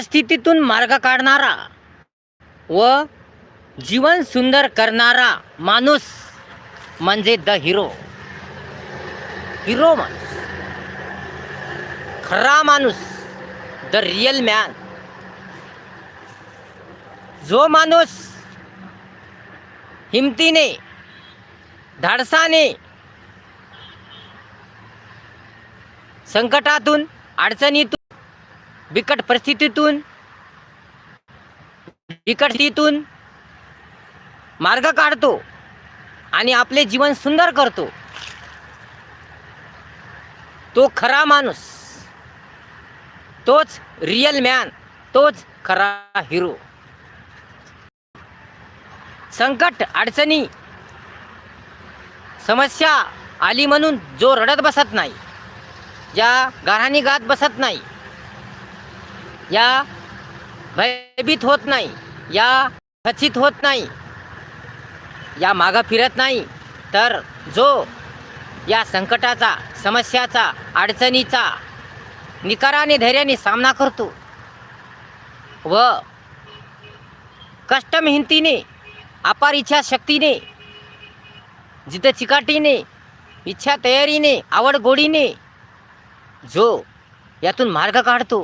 स्थितीतून मार्ग काढणारा व जीवन सुंदर करणारा माणूस म्हणजे द हिरो. हिरो माणूस. खरा माणूस द रियल मॅन. जो माणूस हिमतीने धाडसाने संकटातून अडचणीतून बिकट परिस्थितीतून बिकट स्थितीतून मार्ग काढतो आणि आपले जीवन सुंदर करतो. तो खरा माणूस तोच रियल मॅन तोच खरा हिरो संकट अडचणी समस्या आली म्हणून जो रडत बसत नाही ज्या गाराणी गात बसत नाही या भयभीत होत नाही या खचित होत नाही या मागं फिरत नाही. तर जो या संकटाचा समस्याचा अडचणीचा निकाराने धैर्याने सामना करतो व कष्ट मेहनतीने अपार इच्छा शक्तीने जिथं चिकाटीने इच्छा तयारीने आवड गोडीने जो यातून मार्ग काढतो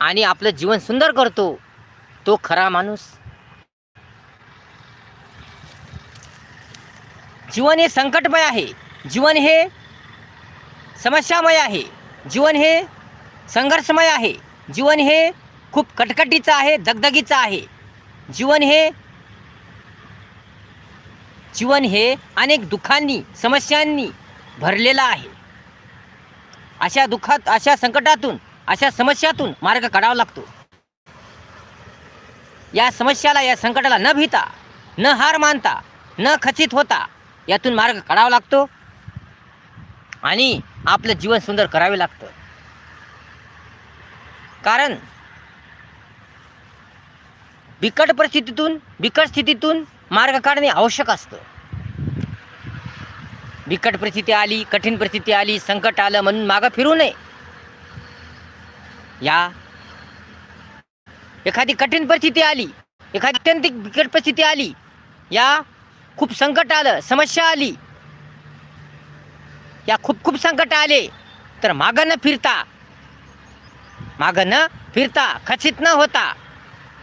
आणि आपलं जीवन सुंदर करतो तो खरा माणूस. जीवन हे संकटमय आहे. जीवन हे समस्यामय आहे. जीवन हे संघर्षमय आहे. जीवन हे खूप कटकटीचं आहे दगदगीचं आहे. जीवन हे जीवन हे अनेक दुःखांनी समस्यांनी भरलेलं आहे. अशा दुःखात अशा संकटातून अशा समस्यातून मार्ग काढावा लागतो. या समस्याला या संकटाला न भीता न हार मानता न खचित होता यातून मार्ग काढावा लागतो आणि आपलं जीवन सुंदर करावे लागतं. कारण बिकट परिस्थितीतून बिकट स्थितीतून मार्ग काढणे आवश्यक असतं. बिकट परिस्थिती आली कठीण परिस्थिती आली संकट आलं म्हणून मागं फिरू नये. या. एखादी कठीण परिस्थिती आली एखादी अत्यंत बिकट परिस्थिती आली या खूप संकट आलं समस्या आली या खूप खूप संकट आले तर मागं न फिरता मागं न फिरता खचित न होता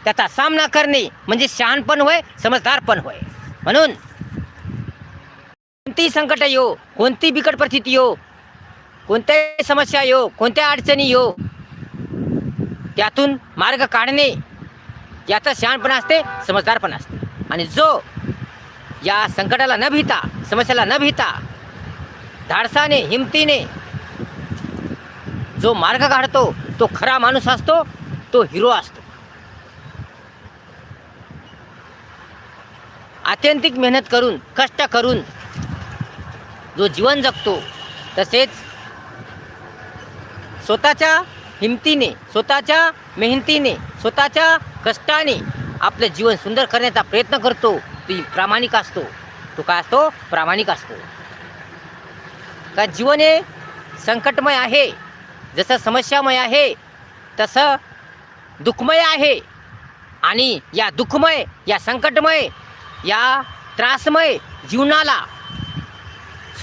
त्याचा सामना करणे म्हणजे शहाणपण होय समजदारपण होय. म्हणून कोणतीही संकट येऊ कोणती बिकट परिस्थिती येऊ कोणत्याही समस्या येऊ कोणत्या अडचणी येऊ त्यातून मार्ग काढणे याचा शहाणपण असते समजदारपण असते. आणि जो या संकटाला न भिता समस्याला न भिता धाडसाने हिमतीने जो मार्ग काढतो तो खरा माणूस असतो तो हिरो असतो. आत्यंतिक मेहनत करून कष्ट करून जो जीवन जगतो तसेच स्वतःच्या हिमतीने स्वतःच्या मेहनतीने स्वतःच्या कष्टाने आपलं जीवन सुंदर करण्याचा प्रयत्न करतो ती प्रामाणिक असतो. तो काय असतो? प्रामाणिक असतो. का जीवन हे संकटमय आहे. जसं समस्यामय आहे तसं दुःखमय आहे. आणि या दुःखमय या संकटमय या त्रासमय जीवनाला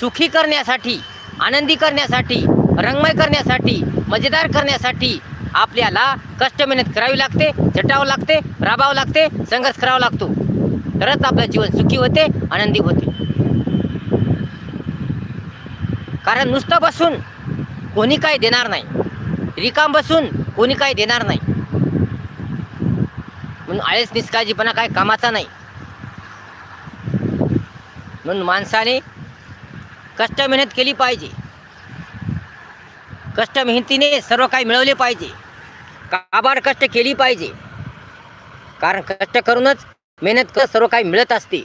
सुखी करण्यासाठी आनंदी करण्यासाठी रंगमय करण्यासाठी मजेदार करण्यासाठी आपल्याला कष्ट मेहनत करावी लागते झटावं लागते राबावं लागते संघर्ष करावा लागतो. तरच आपलं जीवन सुखी होते आनंदी होते. कारण नुसतं बसून कोणी काही देणार नाही. रिकाम बसून कोणी काही देणार नाही. म्हणून आळस निष्काळजीपणा काय कामाचा नाही. म्हणून माणसाने कष्ट मेहनत केली पाहिजे. कष्ट मेहनतीने सर्व काही मिळवले पाहिजे. काबाड कष्ट केली पाहिजे. कारण कष्ट करूनच मेहनत कर सर्व काही मिळत असते.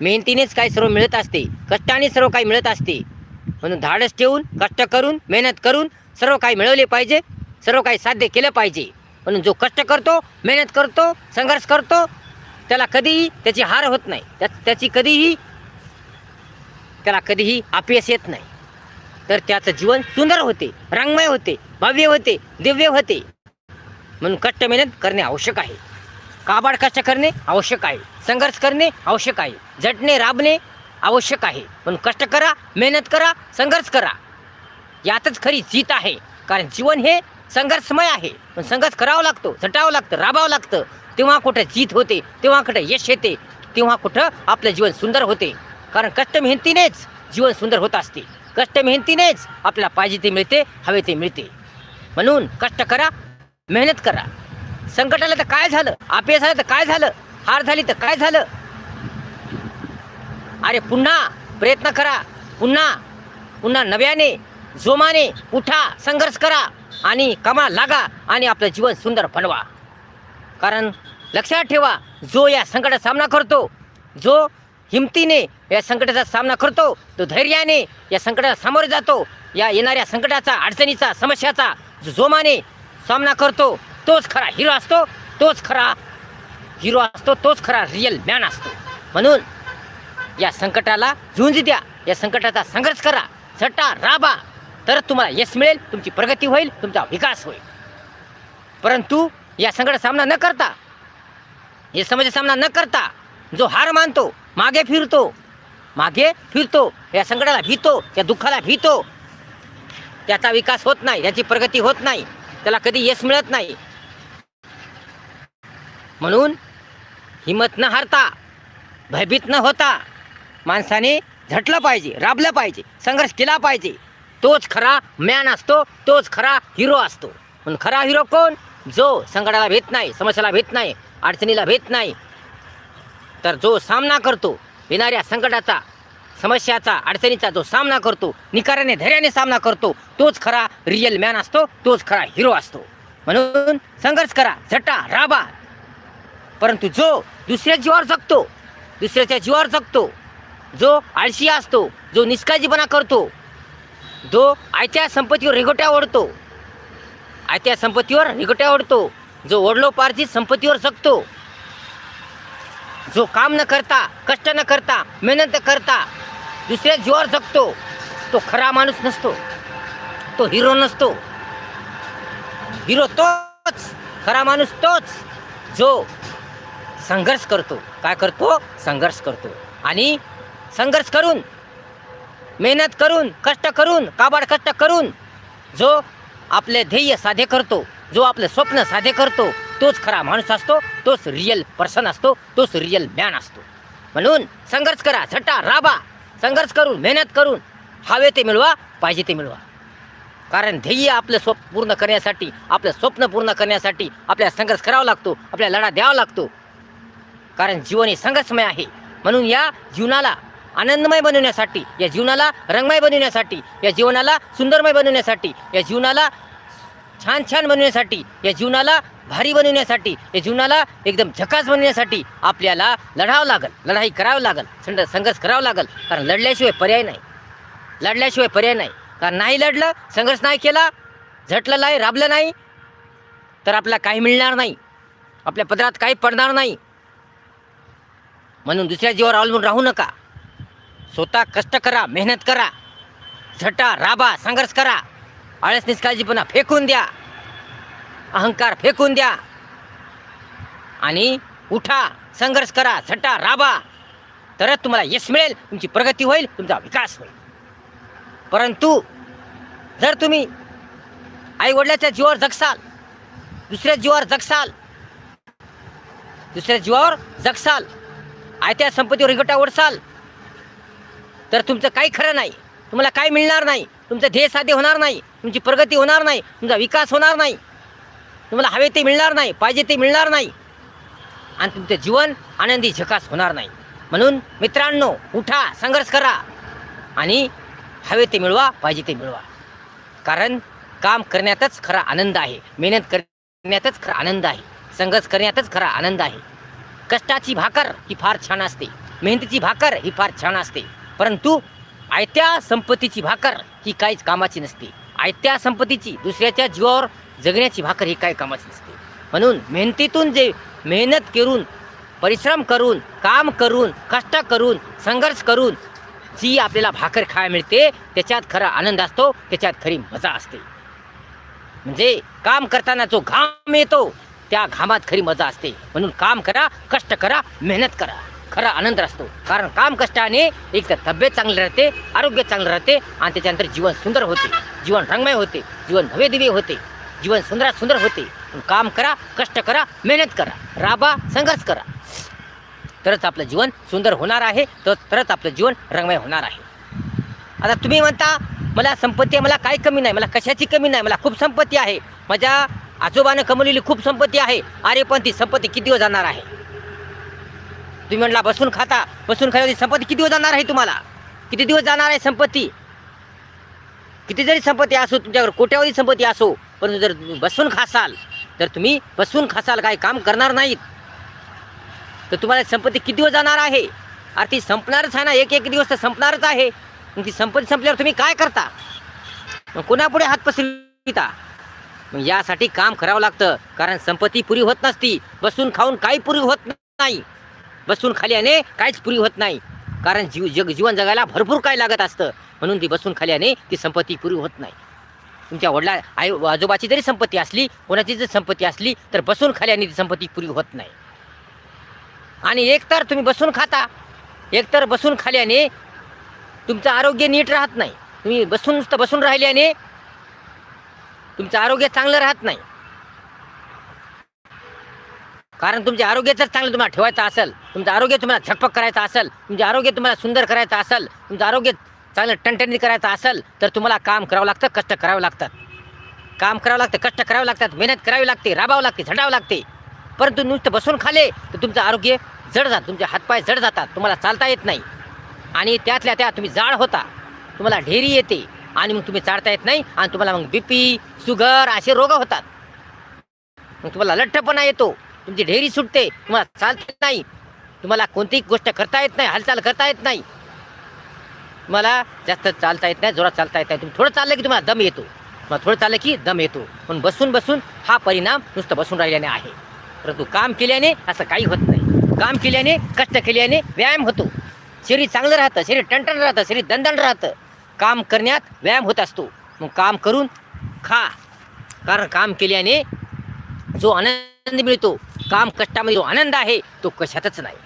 मेहनतीनेच काही सर्व मिळत असते. कष्टाने सर्व काही मिळत असते. म्हणून धाडस ठेवून कष्ट करून मेहनत करून सर्व काही मिळवले पाहिजे. सर्व काही साध्य केलं पाहिजे. म्हणून जो कष्ट करतो मेहनत करतो संघर्ष करतो त्याला कधीही त्याची हार होत नाही. त्या त्याची कधीही त्याला कधीही अपयश येत नाही. तर त्याचं जीवन सुंदर होते रंगमय होते भव्य होते दिव्य होते. म्हणून कष्ट मेहनत करणे आवश्यक आहे. काबाड कष्ट करणे आवश्यक आहे. संघर्ष करणे आवश्यक आहे. झटणे राबणे आवश्यक आहे. म्हणून कष्ट करा मेहनत करा संघर्ष करा. यातच खरी जीत आहे. कारण जीवन हे संघर्षमय आहे. पण संघर्ष करावा लागतो झटावं लागतं राबावं लागतं. तेव्हा कुठं जीत होते तेव्हा कुठं यश येते तेव्हा कुठं आपलं जीवन सुंदर होते. कारण कष्ट मेहनतीनेच जीवन सुंदर होत असते. कष्ट मेहनतीनेच आपल्याला पाहिजे ते मिळते हवे ते मिळते. म्हणून कष्ट करा मेहनत करा. संकट आलं तर काय झालं? अपयश आलं तर काय झालं? हार झाली तर काय झालं? अरे पुन्हा प्रयत्न करा. पुन्हा पुन्हा नव्याने जोमाने उठा संघर्ष करा आणि कमा लागा आणि आपलं जीवन सुंदर बनवा. कारण लक्षात ठेवा जो या संकटाचा सामना करतो जो हिमतीने या संकटाचा सामना करतो तो धैर्याने या संकटाला सामोरे जातो या येणाऱ्या संकटाचा अडचणीचा समस्याचा जो जोमाने सामना करतो तोच खरा हिरो असतो तोच खरा हिरो असतो तोच खरा रिअल मॅन असतो. म्हणून या संकटाला झुंज द्या या संकटाचा संघर्ष करा झटा राबा तर तुम्हाला यश मिळेल तुमची प्रगती होईल तुमचा विकास होईल. परंतु या संकटाचा सामना न करता या समस्या सामना न करता जो हार मानतो मागे फिरतो. मागे फिरतो. या संकटाला भीतो या दुःखाला भीतो. त्याचा विकास होत नाही त्याची प्रगती होत नाही त्याला कधी यश मिळत नाही. म्हणून हिमत न हारता भयभीत न होता माणसाने झटलं पाहिजे राबलं पाहिजे संघर्ष केला पाहिजे. तोच खरा मॅन असतो तोच खरा हिरो असतो. पण खरा हिरो कोण? जो संकटाला भेट नाही समस्याला भेट नाही अडचणीला भेट नाही तर जो सामना करतो येणाऱ्या संकटाचा समस्याचा अडचणीचा जो सामना करतो निकाराने धैर्याने सामना करतो तोच खरा रिअल मॅन असतो तोच खरा हिरो असतो. म्हणून संघर्ष करा झटा राबा. परंतु जो दुसऱ्या जीवावर जगतो दुसऱ्याच्या जीवावर जगतो जो आळशी असतो जो निष्काळजीपणा करतो जो आयत्या संपत्तीवर रिगोट्या ओढतो आयत्या संपत्तीवर रिगोट्या ओढतो जो ओढलो पारची संपत्तीवर जगतो जो काम न करता कष्ट न करता मेहनत करता दुसऱ्या जीवावर जगतो तो खरा माणूस नसतो तो हिरो नसतो. हिरो तोच खरा माणूस तोच जो संघर्ष करतो. काय करतो? संघर्ष करतो. आणि संघर्ष करून मेहनत करून कष्ट करून काबाड कष्ट करून जो आपले ध्येय साध्य करतो जो आपले स्वप्न साध्य करतो तोच खरा माणूस असतो तोच रिअल पर्सन असतो तोच रिअल मॅन असतो. म्हणून संघर्ष करा झटा राबा. संघर्ष करून मेहनत करून हवे ते मिळवा पाहिजे ते मिळवा. कारण ध्येय आपलं स्वप्न पूर्ण करण्यासाठी आपलं स्वप्न पूर्ण करण्यासाठी आपल्याला संघर्ष करावा लागतो आपल्याला लढा द्यावा लागतो. कारण जीवन हे संघर्षमय आहे. म्हणून या जीवनाला आनंदमय बनवण्यासाठी या जीवनाला रंगमय बनवण्यासाठी या जीवनाला सुंदरमय बनवण्यासाठी या जीवनाला छान छान बनवण्यासाठी या जीवनाला भारी बनवण्यासाठी या जीवनाला एकदम झकास बनवण्यासाठी आपल्याला लढावं लागल. लढाई करावं लागल. संड संघर्ष करावा लागल. कारण लढल्याशिवाय पर्याय नाही. लढल्याशिवाय पर्याय नाही. कारण नाही लढलं संघर्ष नाही केला झटलं नाही राबलं नाही तर आपल्याला काही मिळणार नाही. आपल्या पदरात काही पडणार नाही. म्हणून दुसऱ्या जीवावर अवलंबून राहू नका. स्वतः कष्ट करा मेहनत करा. झटा राबा संघर्ष करा. आळस निष्काळजीपणा फेकून द्या. अहंकार फेकून द्या. आणि उठा संघर्ष करा झटा राबा. तरच तुम्हाला यश मिळेल तुमची प्रगती होईल तुमचा विकास होईल. परंतु जर तुम्ही आईवडिलाच्या जीवावर जगसाल दुसऱ्या जीवावर जगसाल दुसऱ्या जीवावर जगसाल आयत्या संपत्तीवर रिगटा ओढसाल तर तुमचं काही खरं नाही. तुम्हाला काय मिळणार नाही. तुमचं ध्येय साध्य होणार नाही. तुमची प्रगती होणार नाही. तुमचा विकास होणार नाही. तुम्हाला हवे ते मिळणार नाही पाहिजे ते मिळणार नाही. आणि तुमचं जीवन आनंदी झकास होणार नाही. म्हणून मित्रांनो उठा संघर्ष करा. आणि हवे ते मिळवा पाहिजे ते मिळवा. कारण काम करण्यातच खरा आनंद आहे. मेहनत करण्यातच खरा आनंद आहे. संघर्ष करण्यातच खरा आनंद आहे. कष्टाची भाकर ही फार छान असते. मेहनतीची भाकर ही फार छान असते. परंतु आयत्या संपत्तीची भाकर ही काहीच कामाची नसते. आयत्या संपत्तीची दुसऱ्याच्या जीवावर जगण्याची भाकर ही काय कामाची नसते म्हणून मेहनतीतून जे मेहनत करून परिश्रम करून काम करून कष्ट करून संघर्ष करून जी आपल्याला भाकर खायला मिळते त्याच्यात खरा आनंद असतो त्याच्यात खरी मजा असते. म्हणजे काम करताना जो घाम येतो त्या घामात खरी मजा असते. म्हणून काम करा कष्ट करा मेहनत करा. खरा आनंद असतो. कारण काम कष्टाने एक तर तब्येत चांगली राहते आरोग्य चांगलं राहते आणि त्याच्यानंतर जीवन सुंदर होते. जीवन रंगमय होते जीवन भव्य दिव्य होते. जीवन सुंदरात सुंदर होते. काम करा कष्ट करा मेहनत करा. राबा संघर्ष करा. तरच आपलं जीवन सुंदर होणार आहे तर तरच आपलं जीवन रंगमय होणार आहे. आता तुम्ही म्हणता मला संपत्ती आहे मला काही कमी नाही मला कशाची कमी नाही मला खूप संपत्ती आहे. माझ्या आजोबानं कमवलेली खूप संपत्ती आहे. अरे पण ती संपत्ती किती दिवस जाणार आहे? तुम्ही म्हटला बसून खाता बसून खाल्यावर संपत्ती किती दिवस जाणार आहे तुम्हाला? किती दिवस जाणार आहे संपत्ती? किती जरी संपत्ती असो तुमच्याकडे कोट्यावधी संपत्ती असो परंतु जर तुम्ही बसून खासाल तर तुम्ही बसून खासाल काही काम करणार नाहीत. तर तुम्हाला संपत्ती किती दिवस जाणार आहे? अरे ती संपणारच आहे ना एक एक दिवस तर संपणारच आहे. मग ती संपत्ती संपल्यावर तुम्ही काय करता? मग कोणापुढे हात पसरविता? मग यासाठी काम करावं लागतं कारण संपत्ती पुरी होत नसती. बसून खाऊन काही पुरी होत नाही. बसून खाल्याने काहीच पुरी होत नाही. कारण जीव जग जीवन जगायला भरपूर काय लागत असतं. म्हणून ती बसून खाल्याने ती संपत्ती पुरी होत नाही. तुमच्या वडिला आई आजोबाची जरी संपत्ती असली कोणाची जरी संपत्ती असली तर बसून खाल्याने ती संपत्ती पुरी होत नाही. आणि एकतर तुम्ही बसून खाता एकतर बसून खाल्याने तुमचं आरोग्य नीट राहत नाही. तुम्ही बसून नुसतं बसून राहिल्याने तुमचं आरोग्य चांगलं राहत नाही. कारण तुमचे आरोग्य जर चांगलं तुम्हाला ठेवायचं असेल तुमचं आरोग्य तुम्हाला झटपक करायचं असेल तुमचे आरोग्य तुम्हाला सुंदर करायचं असेल तुमचं आरोग्य चांगलं टणटणीत करायचं असेल तर तुम्हाला काम करावं लागतं कष्ट करावं लागतात. काम करावं लागतं कष्ट करावं लागतात मेहनत करावी लागते राबावं लागते झडावं लागते. परंतु नुसतं बसून खाले तर तुमचं आरोग्य जड जात तुमचे हातपाय जड जातात तुम्हाला चालता येत नाही. आणि त्यातल्या त्या तुम्ही जाड होता तुम्हाला ढेरी येते आणि मग तुम्ही चालता येत नाही आणि तुम्हाला मग बी पी शुगर असे रोग होतात. मग तुम्हाला लठ्ठपणा येतो तुमची ढेरी सुटते तुम्हाला चालता येत नाही. तुम्हाला कोणतीही गोष्ट करता येत नाही हालचाल करता येत नाही. तुम्हाला जास्त चालता येत नाही जोरात चालता येत नाही. तुम्ही थोडं चाललं की तुम्हाला दम येतो. तुम्हाला थोडं चाललं की दम येतो. पण बसून बसून हा परिणाम नुसतं बसून राहिल्याने आहे. परंतु काम केल्याने असं काही होत नाही. काम केल्याने कष्ट केल्याने व्यायाम होतो. शरीर चांगलं राहतं शरीर टणटण राहतं शरीर दणदण राहतं. काम करण्यात व्यायाम होत असतो. मग काम करून खा. कारण काम केल्याने जो आनंद मिळतो काम कष्टामध्ये जो आनंद आहे तो कशातच नाही.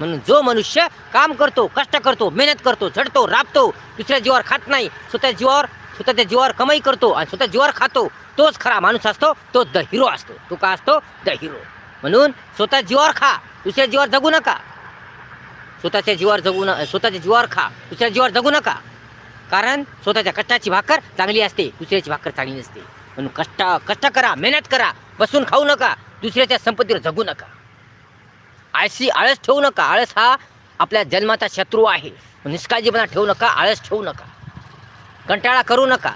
म्हणून जो मनुष्य काम करतो कष्ट करतो मेहनत करतो झडतो राबतो दुसऱ्या जीवावर खात नाही स्वतः जीवावर स्वतःच्या जीवावर कमाई करतो आणि स्वतः जीवावर खातो तोच खरा माणूस असतो तो द हिरो असतो. तो का असतो? The hero. म्हणून स्वतः जीवावर खा दुसऱ्या जीवावर जगू नका. स्वतःच्या जीवावर जगू न स्वतःच्या जीवावर खा दुसऱ्या जीवावर जगू नका. कारण स्वतःच्या कष्टाची भाकर चांगली असते दुसऱ्याची भाकर चांगली नसते. म्हणून कष्ट कष्ट करा मेहनत करा बसून खाऊ नका दुसऱ्याच्या संपत्तीवर जगू नका. आळशी आळस ठेवू नका. आळस हा आपल्या जन्माचा शत्रू आहे. निष्काळजीपणा ठेवू नका आळस ठेवू नका. कंटाळा करू नका.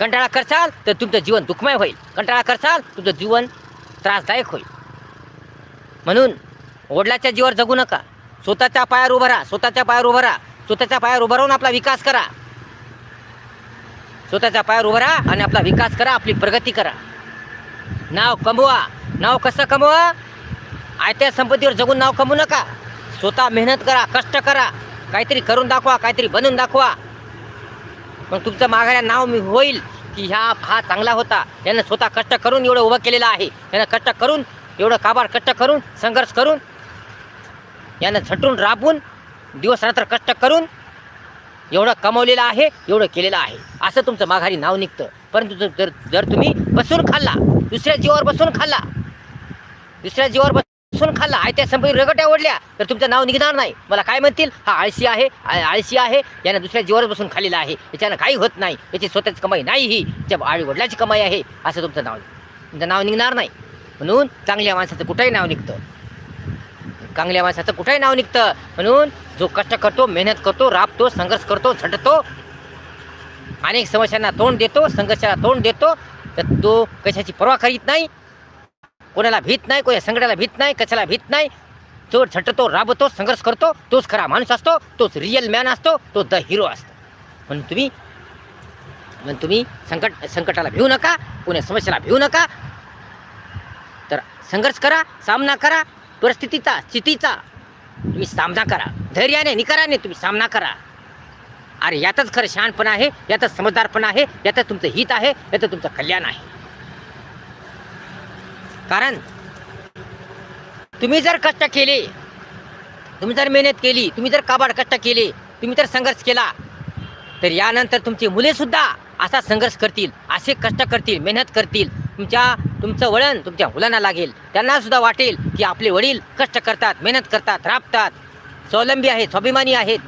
कंटाळा करसाल तर तुमचं जीवन दुःखमय होईल. कंटाळा करसाल तुमचं जीवन त्रासदायक होईल. म्हणून वडिलाच्या जीवावर जगू नका. स्वतःच्या पायावर उभं राहा. स्वतःच्या पायावर उभं राहा. स्वतःच्या पायावर उभं राहून आपला विकास करा. स्वतःच्या पायावर उभं राहा आणि आपला विकास करा. आपली प्रगती करा. नाव कमवा. नाव कसं कमवा? आयत्या संपत्तीवर जगून नाव कमवू नका. स्वतः मेहनत करा कष्ट करा. काहीतरी करून दाखवा काहीतरी बनवून दाखवा. मग तुमचं माघाऱ्या नाव मी होईल की ह्या हा चांगला होता. यानं स्वतः कष्ट करून एवढं उभं केलेलं आहे. यानं कष्ट करून एवढं काबार कष्ट करून संघर्ष करून यानं झटून राबून दिवस रात्र कष्ट करून एवढं कमवलेलं आहे एवढं केलेलं आहे. असं तुमचं माघारी नाव निघतं. परंतु जर- जर जर तुम्ही बसून खाल्ला दुसऱ्या जीवावर बसून खाल्ला दुसऱ्या जीवावर लसूण खाल्ला. आयत्या संपत्ती रगट्या ओढल्या तर तुमचं नाव निघणार नाही. मला काय म्हणतील? हा आळशी आहे आळशी आहे. यानं दुसऱ्या जीवावर बसून खाल्लेला आहे. याच्यानं काही होत नाही. याची स्वतःची कमाई नाही ही. त्याच्या आई वडिलाची कमाई आहे. असं तुमचं नाव तुमचं नाव निघणार नाही. म्हणून चांगल्या माणसाचं कुठंही नाव निघतं. चांगल्या माणसाचं कुठंही नाव निघतं. म्हणून जो कष्ट करतो मेहनत करतो राबतो संघर्ष करतो झटतो अनेक समस्यांना तोंड देतो संघर्षाला तोंड देतो तर तो कशाची पर्वा करीत नाही कोणाला भीत नाही कोणा संकटाला भीत नाही कशाला भीत नाही. जो झटतो राबतो संघर्ष करतो तोच खरा माणूस असतो तोच रिअल मॅन असतो तो द हिरो असतो. म्हणून तुम्ही म्हणून तुम्ही संकट संकटाला भिवू नका कोण्या समस्याला भिवू नका. तर संघर्ष करा सामना करा परिस्थितीचा स्थितीचा तुम्ही सामना करा. धैर्याने निकराने तुम्ही सामना करा. अरे यातच खरं शहाणपण आहे यातच समजदारपण आहे यातच तुमचं हित आहे यातच तुमचं कल्याण आहे. कारण तुम्ही जर कष्ट केले तुम्ही जर मेहनत केली तुम्ही जर काबाड कष्ट केले तुम्ही जर संघर्ष केला तर यानंतर तुमची मुलेसुद्धा असा संघर्ष करतील असे कष्ट करतील मेहनत करतील. तुमच्या तुमचं वळण तुमच्या मुलांना लागेल. त्यांना सुद्धा वाटेल की आपले वडील कष्ट करतात मेहनत करतात राबतात. स्वावलंबी आहेत स्वाभिमानी आहेत.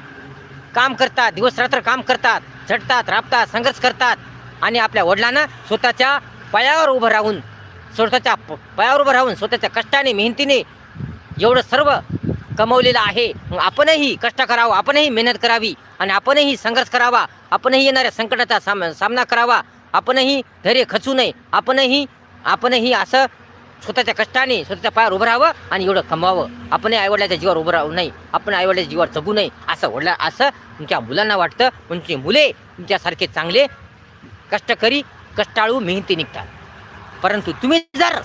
काम करतात दिवस रात्र काम करतात झटतात राबतात संघर्ष करतात. आणि आपल्या वडिलांना स्वतःच्या पायावर उभं राहून स्वतःच्या पायावर उभं राहून स्वतःच्या कष्टाने मेहनतीने एवढं सर्व कमवलेलं आहे. मग आपणही कष्ट करावं आपणही मेहनत करावी आणि आपणही संघर्ष करावा. आपणही येणाऱ्या संकटाचा साम सामना करावा. आपणही धैर्य खचू नये. आपणही आपणही असं स्वतःच्या कष्टाने स्वतःच्या पायावर उभं राहावं आणि एवढं कमवावं. आपणही आईवडिलाच्या जीवावर उभं राहू नये. आपण आईवडिलाच्या जीवावर जगू नये असं वडला असं तुमच्या मुलांना वाटतं. तुमची मुले तुमच्यासारखे चांगले कष्टकरी कष्टाळू मेहनती निघतात. परंतु तुम्ही जर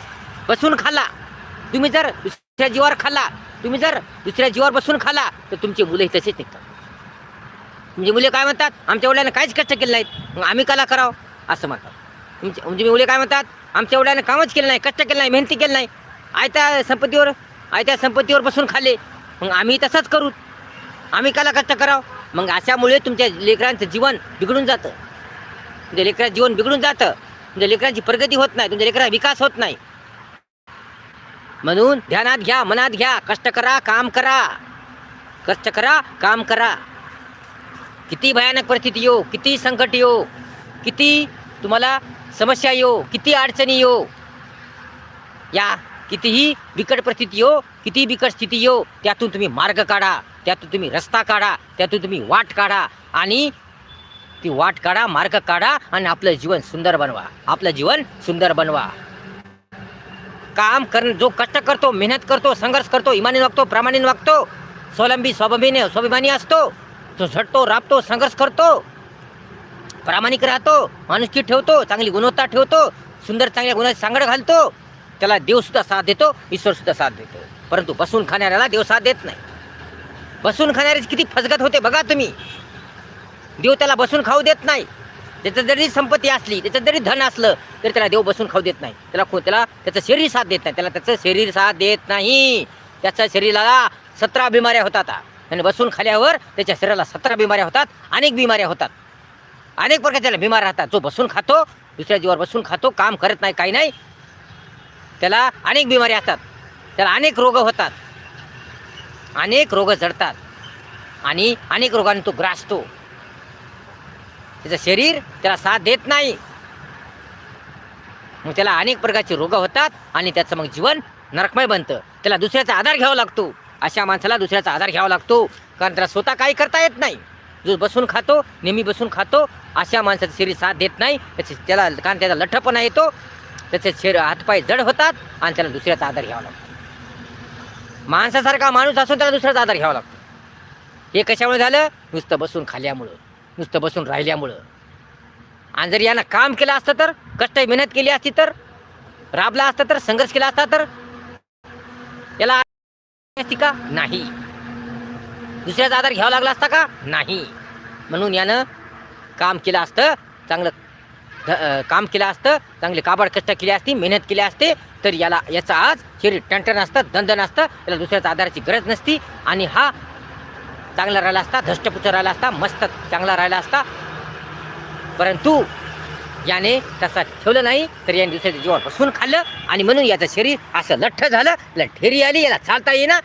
बसून खाला तुम्ही जर दुसऱ्या जीवावर खाला तुम्ही जर दुसऱ्या जीवावर बसून खाला तर तुमची मुलंही तसेच निघतात. म्हणजे मुले काय म्हणतात? आमच्या वडिलांना काहीच कष्ट केले नाहीत. मग आम्ही कला करावं? असं म्हणतात. तुमचे म्हणजे मुले काय म्हणतात? आमच्या वडिलांना कामच केलं नाही कष्ट केलं नाही मेहनती केलं नाही. आयत्या संपत्तीवर आयत्या संपत्तीवर बसून खाले मग आम्ही तसंच करू. आम्ही कला कष्ट करावं? मग अशामुळे तुमच्या लेकरांचं जीवन बिघडून जातं. म्हणजे लेकरांचं जीवन बिघडून जातं. तुमच्या लेकरांची प्रगती होत नाही तुमच्या लेकरांचा विकास होत नाही. म्हणून ध्यानात घ्या मनात घ्या कष्ट करा काम करा. कष्ट करा काम करा. किती भयानक परिस्थिती येऊ किती संकट येऊ किती तुम्हाला समस्या येऊ किती अडचणी येऊ या कितीही बिकट परिस्थिती येऊ किती बिकट स्थिती येऊ त्यातून तुम्ही मार्ग काढा त्यातून तुम्ही रस्ता काढा त्यातून तुम्ही वाट काढा. आणि ती वाट काढा मार्ग काढा आणि आपलं जीवन सुंदर बनवा. आपलं जीवन सुंदर बनवा. काम कर जो कष्ट करतो मेहनत करतो संघर्ष करतो इमानी वागतो प्रामाणिक वागतो स्वावलंबी स्वाभिमानी स्वाभिमानी असतो जो झटतो राबतो संघर्ष करतो प्रामाणिक राहतो माणुसकी ठेवतो चांगली गुणवत्ता ठेवतो सुंदर चांगल्या गुणाची सांगड घालतो त्याला देवसुद्धा साथ देतो ईश्वरसुद्धा साथ देतो. परंतु बसून खाणाऱ्याला देव साथ देत नाही. बसून खाणाऱ्याची किती फसगत होते बघा तुम्ही. देव त्याला बसून खाऊ देत नाही. त्याचं जरी संपत्ती असली त्याचं जरी धन असलं तरी त्याला देव बसून खाऊ देत नाही. त्याला खो त्याला त्याचं शरीर साथ देत नाही. त्याला त्याचं शरीर साथ देत नाही. त्याच्या शरीराला सतरा बिमाऱ्या होतात आणि बसून खाल्यावर त्याच्या शरीराला सतरा बिमाऱ्या होतात अनेक बिमाऱ्या होतात. अनेक प्रकारच्या बिमार राहतात. जो बसून खातो दुसऱ्या जीवावर बसून खातो काम करत नाही काही नाही त्याला अनेक बिमाऱ्या असतात. त्याला अनेक रोग होतात. अनेक रोग जडतात. आणि अनेक रोगांनी तो ग्रासतो. त्याचं शरीर त्याला साथ देत नाही. मग त्याला अनेक प्रकारचे रोग होतात आणि त्याचं मग जीवन नरकमय बनतं. त्याला दुसऱ्याचा आधार घ्यावा लागतो. अशा माणसाला दुसऱ्याचा आधार घ्यावा लागतो. कारण त्याला स्वतः काही करता येत नाही. जो बसून खातो नेहमी बसून खातो अशा माणसाचं शरीर साथ देत नाही. त्याचे त्याला कारण त्याचा लठ्ठपणा येतो. त्याचे शरीर हातपाय जड होतात आणि त्याला दुसऱ्याचा आधार घ्यावा लागतो. माणसासारखा माणूस असून त्याला दुसऱ्याचा आधार घ्यावा लागतो. हे कशामुळे झालं? नुसतं बसून खाल्ल्यामुळं. नुसतं बसून राहिल्यामुळं. आणि जर यानं काम केलं असतं तर कष्ट मेहनत केली असती तर राबला असता तर संघर्ष केला असता तर याला असती का? नाही. दुसऱ्याचा आधार घ्यावा लागला असता का? नाही. म्हणून यानं काम केलं असतं चांगलं काम केलं असतं चांगले काबाड कष्ट केले असते मेहनत केली असते तर याला याचं आज शरीर टणटण असतं दंदन असतं याला दुसऱ्याच्या आधाराची गरज नसती. आणि हा चांगला राहिला असता धष्टपुष्ट राहिला असता मस्त चांगला राहिला असता. परंतु याने तसा ठेवलं नाही तर याने दुसऱ्याच्या जीवावर बसून खाल्लं आणि म्हणून याचं शरीर असं लठ्ठ झालं याला ठेरी आली याला चालता येईना.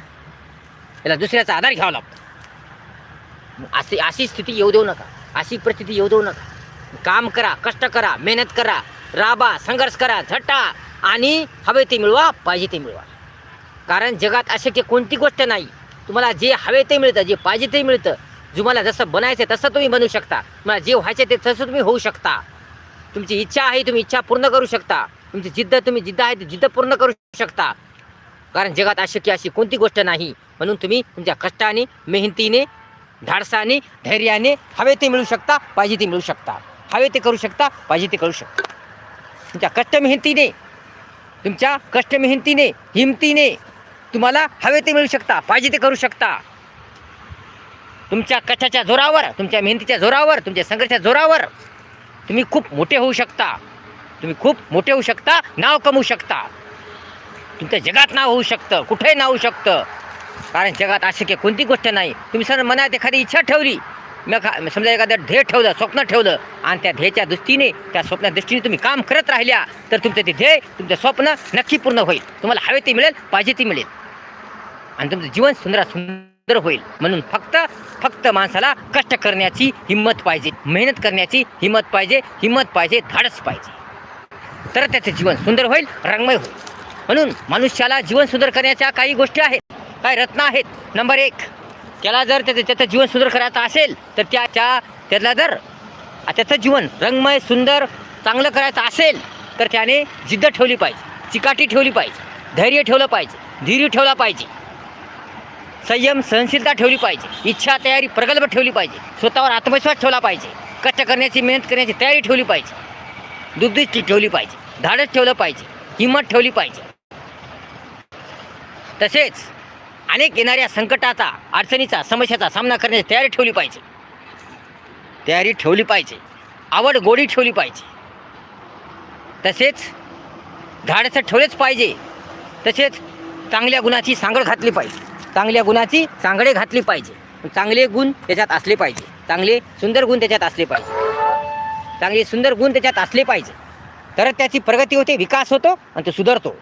याला दुसऱ्याचा आधार घ्यावा लागतो. अशी अशी स्थिती येऊ देऊ नका. अशी परिस्थिती येऊ देऊ नका. काम करा कष्ट करा मेहनत करा राबा संघर्ष करा झटा आणि हवे ते मिळवा पाहिजे ते मिळवा. कारण जगात अशक्य कोणती गोष्ट नाही. तुम्हाला जे हवे ते मिळतं जे पाहिजे ते मिळतं. तुम्हाला जसं बनायचं आहे तसं तुम्ही बनवू शकता. तुम्हाला जे व्हायचे ते तसं तुम्ही होऊ शकता. तुमची इच्छा आहे तुम्ही इच्छा पूर्ण करू शकता. तुमची जिद्द तुम्ही जिद्द आहे ती जिद्द पूर्ण करू शकता. कारण जगात अशक्य अशी कोणती गोष्ट नाही. म्हणून तुम्ही तुमच्या कष्टाने मेहनतीने धाडसाने धैर्याने हवे ते मिळू शकता पाहिजे ते मिळू शकता. हवे ते करू शकता पाहिजे ते करू शकता. तुमच्या कष्ट मेहनतीने तुमच्या कष्ट मेहनतीने हिमतीने तुम्हाला हवे ते मिळू शकता पाहिजे ते करू शकता. तुमच्या कथाच्या जोरावर तुमच्या मेहनतीच्या जोरावर तुमच्या संघर्षाच्या जोरावर तुम्ही खूप मोठे होऊ शकता. तुम्ही खूप मोठे होऊ शकता नाव कमवू शकता. तुमच्या जगात नाव होऊ शकतं कुठेही नाव होऊ शकतं. कारण जगात अशक्य कोणती गोष्ट नाही. तुम्ही सर मनात एखादी इच्छा ठेवली मग समजा एखादं ध्येय ठेवलं स्वप्न ठेवलं आणि त्या ध्येयाच्या दृष्टीने त्या स्वप्ना दृष्टीने तुम्ही काम करत राहिल्या तर तुमचं ते ध्येय तुमचं स्वप्न नक्की पूर्ण होईल. तुम्हाला हवे ते मिळेल पाहिजे ते मिळेल. आणि तुमचं जीवन सुंदर सुंदर होईल. म्हणून फक्त फक्त माणसाला कष्ट करण्याची हिंमत पाहिजे. मेहनत करण्याची हिंमत पाहिजे. हिंमत पाहिजे धाडस पाहिजे. तर त्याचं जीवन सुंदर होईल रंगमय होईल. म्हणून मनुष्याला जीवन सुंदर करण्याच्या काही गोष्टी आहेत. काही रत्न आहेत. नंबर एक त्याला जर त्याचं त्याचं जीवन सुंदर करायचं असेल तर त्याच्या त्याला जर त्याचं जीवन रंगमय सुंदर चांगलं करायचं असेल तर त्याने जिद्द ठेवली पाहिजे. चिकाटी ठेवली पाहिजे. धैर्य ठेवलं पाहिजे. धीर ठेवला पाहिजे. संयम सहनशीलता ठेवली पाहिजे. इच्छा तयारी प्रगल्भ ठेवली पाहिजे. स्वतःवर आत्मविश्वास ठेवला पाहिजे. कष्ट करण्याची मेहनत करण्याची तयारी ठेवली पाहिजे. दुर्दृष्टी ठेवली पाहिजे. धाडस ठेवलं पाहिजे. हिंमत ठेवली पाहिजे. तसेच अनेक येणाऱ्या संकटाचा अडचणीचा समस्याचा सामना करण्याची तयारी ठेवली पाहिजे. तयारी ठेवली पाहिजे. आवड गोडी ठेवली पाहिजे. तसेच धाडसं ठेवलेच पाहिजे. तसेच चांगल्या गुणाची सांगड घातली पाहिजे. चांगल्या गुणाची सांगडे घातली पाहिजे. चांगले गुण त्याच्यात असले पाहिजे. चांगले सुंदर गुण त्याच्यात असले पाहिजे. चांगले सुंदर गुण त्याच्यात असले पाहिजे. तरच त्याची प्रगती होते विकास होतो आणि तो सुधारतो.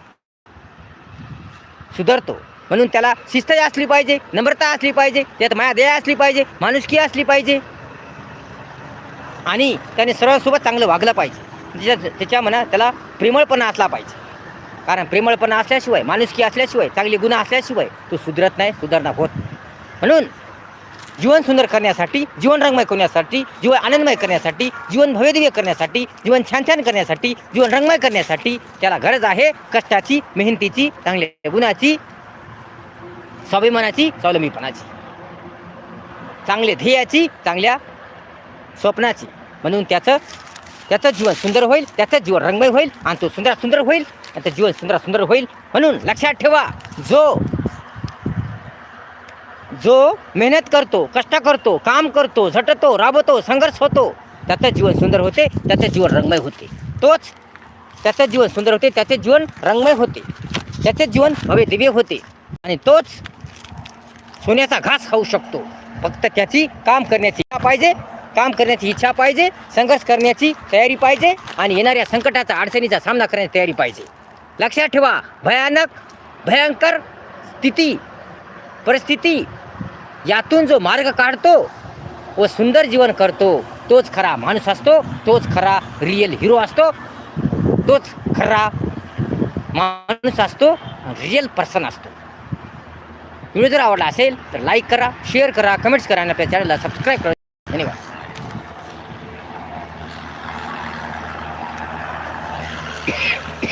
सुधारतो. म्हणून त्याला शिस्त असली पाहिजे नम्रता असली पाहिजे त्यात माया दया असली पाहिजे माणुसकी असली पाहिजे. आणि त्याने सर्वांसोबत चांगलं वागलं पाहिजे. त्याच्या त्याच्या मनात त्याला प्रेमळपणा असला पाहिजे. कारण प्रेमळपणा असल्याशिवाय माणुसकी असल्याशिवाय चांगली गुन्हा असल्याशिवाय तो सुधरत नाही सुधारणा होत. म्हणून जीवन सुंदर करण्यासाठी जीवन रंगमय करण्यासाठी जीवन आनंदमय करण्यासाठी जीवन भव्यदिव्य करण्यासाठी जीवन छान छान करण्यासाठी जीवन रंगमय करण्यासाठी त्याला गरज आहे कष्टाची मेहनतीची चांगल्या गुणाची स्वाभिमानाची स्वावलंबीपणाची. चांगले ध्येयाची चांगल्या स्वप्नाची. म्हणून त्याचं त्याचं जीवन सुंदर होईल त्याचं जीवन रंगमय होईल आणि तो सुंदर सुंदर होईल आणि त्याचं जीवन सुंदर सुंदर होईल. म्हणून लक्षात ठेवा जो जो मेहनत करतो कष्ट करतो काम करतो झटतो राबवतो संघर्ष होतो त्याचं जीवन सुंदर होते त्याचं जीवन रंगमय होते. तोच त्याचं जीवन सुंदर होते त्याचे जीवन रंगमय होते त्याचे जीवन भव्य दिव्य होते. आणि तोच सोन्याचा घास खाऊ शकतो. फक्त त्याची काम करण्याची पाहिजे काम करण्याची इच्छा पाहिजे संघर्ष करण्याची तयारी पाहिजे आणि येणाऱ्या संकटाचा अडचणीचा सामना करण्याची तयारी पाहिजे. लक्षात ठेवा भयानक भयंकर स्थिती परिस्थिती यातून जो मार्ग काढतो व सुंदर जीवन करतो तोच खरा माणूस असतो तोच खरा रिअल हिरो असतो तोच खरा माणूस असतो रिअल पर्सन असतो. व्हिडिओ जर आवडला असेल तर लाईक करा शेअर करा कमेंट्स करा आणि आपल्या चॅनलला सबस्क्राईब करा. धन्यवाद.